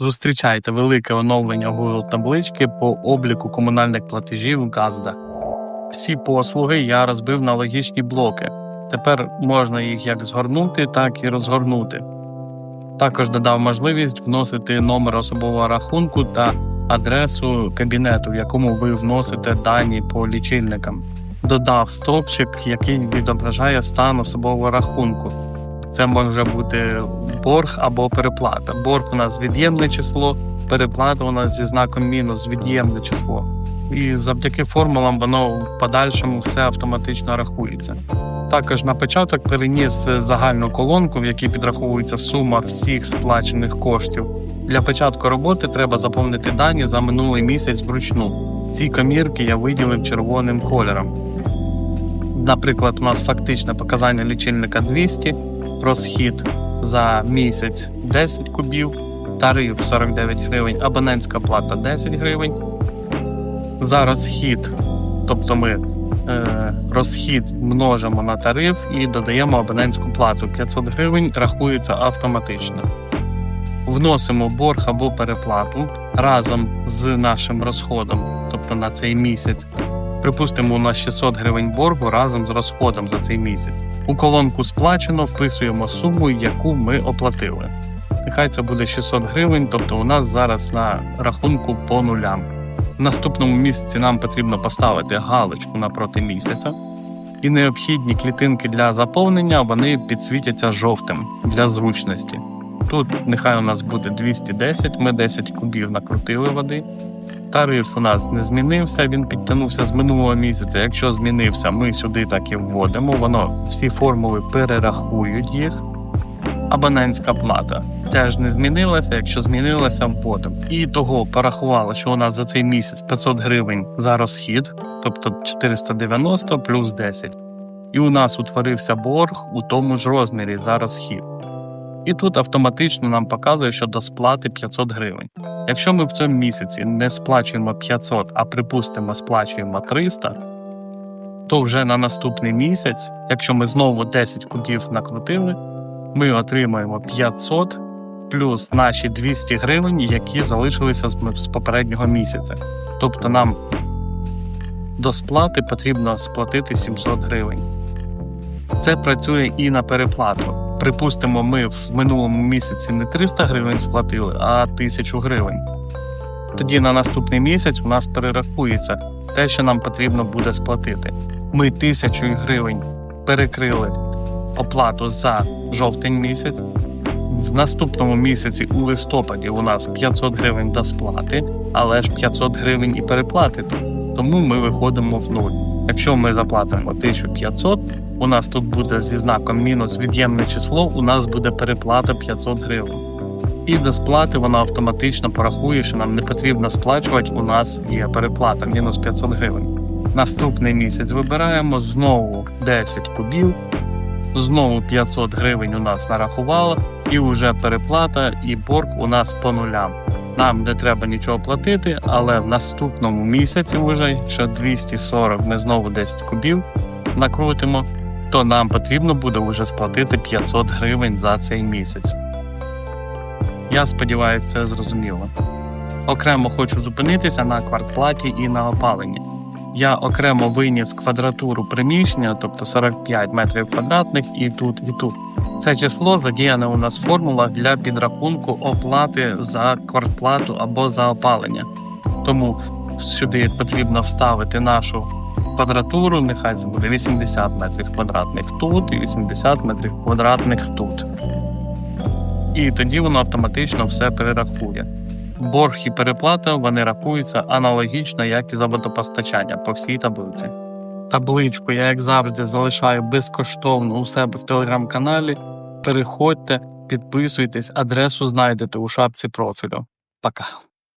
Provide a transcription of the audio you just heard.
Зустрічайте велике оновлення Google таблички по обліку комунальних платежів Газда. Всі послуги я розбив на логічні блоки. Тепер можна їх як згорнути, так і розгорнути. Також додав можливість вносити номер особового рахунку та адресу кабінету, в якому ви вносите дані по лічильникам. Додав стовпчик, який відображає стан особового рахунку. Це може бути борг або переплата. Борг у нас від'ємне число, переплата у нас зі знаком мінус від'ємне число. І завдяки формулам воно в подальшому все автоматично рахується. Також на початок переніс загальну колонку, в якій підраховується сума всіх сплачених коштів. Для початку роботи треба заповнити дані за минулий місяць вручну. Ці комірки я виділив червоним кольором. Наприклад, у нас фактичне показання лічильника 200, розхід за місяць 10 кубів, тариф 49 гривень, абонентська плата 10 гривень. За розхід, тобто ми е, розхід множимо на тариф і додаємо абонентську плату 500 гривень, рахується автоматично. Вносимо борг або переплату разом з нашим розходом, тобто на цей місяць. Припустимо, у нас 600 гривень боргу разом з розходом за цей місяць. У колонку сплачено вписуємо суму, яку ми оплатили. Нехай це буде 600 гривень, тобто у нас зараз на рахунку по нулям. В наступному місяці нам потрібно поставити галочку напроти місяця, і необхідні клітинки для заповнення вони підсвітяться жовтим для зручності. Тут нехай у нас буде 210, ми 10 кубів накрутили води. Тариф у нас не змінився, він підтягнувся з минулого місяця. Якщо змінився, ми сюди так і вводимо. Воно всі формули перерахують їх. Абонентська плата теж не змінилася. Якщо змінилася, вводимо. І того порахували, що у нас за цей місяць 500 гривень за розхід, тобто 490 плюс 10. І у нас утворився борг у тому ж розмірі за розхід. І тут автоматично нам показує, що до сплати 500 гривень. Якщо ми в цьому місяці не сплачуємо 500, а припустимо, сплачуємо 300, то вже на наступний місяць, якщо ми знову 10 кубів накрутили, ми отримаємо 500 плюс наші 200 гривень, які залишилися з попереднього місяця. Тобто нам до сплати потрібно сплатити 700 гривень. Це працює і на переплату. Припустимо, ми в минулому місяці не 300 гривень сплатили, а 1000 гривень. Тоді на наступний місяць у нас перерахується те, що нам потрібно буде сплатити. Ми 1000 гривень перекрили оплату за жовтень місяць. В наступному місяці у листопаді у нас 500 гривень до сплати, але ж 500 гривень і переплати. Тому ми виходимо в нуль. Якщо ми заплатимо 1500, у нас тут буде зі знаком мінус від'ємне число, у нас буде переплата 500 гривень. І до сплати вона автоматично порахує, що нам не потрібно сплачувати, у нас є переплата мінус 500 гривень. Наступний місяць вибираємо знову 10 кубів, знову 500 гривень у нас нарахувало, і вже переплата і борг у нас по нулям. Нам не треба нічого платити, але в наступному місяці вже що 240 ми знову 10 кубів накрутимо, то нам потрібно буде вже сплатити 500 гривень за цей місяць. Я сподіваюся, це зрозуміло. Окремо хочу зупинитися на квартплаті і на опаленні. Я окремо виніс квадратуру приміщення, тобто 45 метрів квадратних, і тут, і тут. Це число задіяне у нас в формулах для підрахунку оплати за квартплату або за опалення. Тому сюди потрібно вставити нашу квадратуру, нехай це буде 80 метрів квадратних тут і 80 метрів квадратних тут. І тоді воно автоматично все перерахує. Борг і переплата вони рахуються аналогічно, як і за водопостачання по всій таблиці. Табличку я, як завжди, залишаю безкоштовно у себе в телеграм-каналі. Переходьте, підписуйтесь, адресу знайдете у шапці профілю. Пока.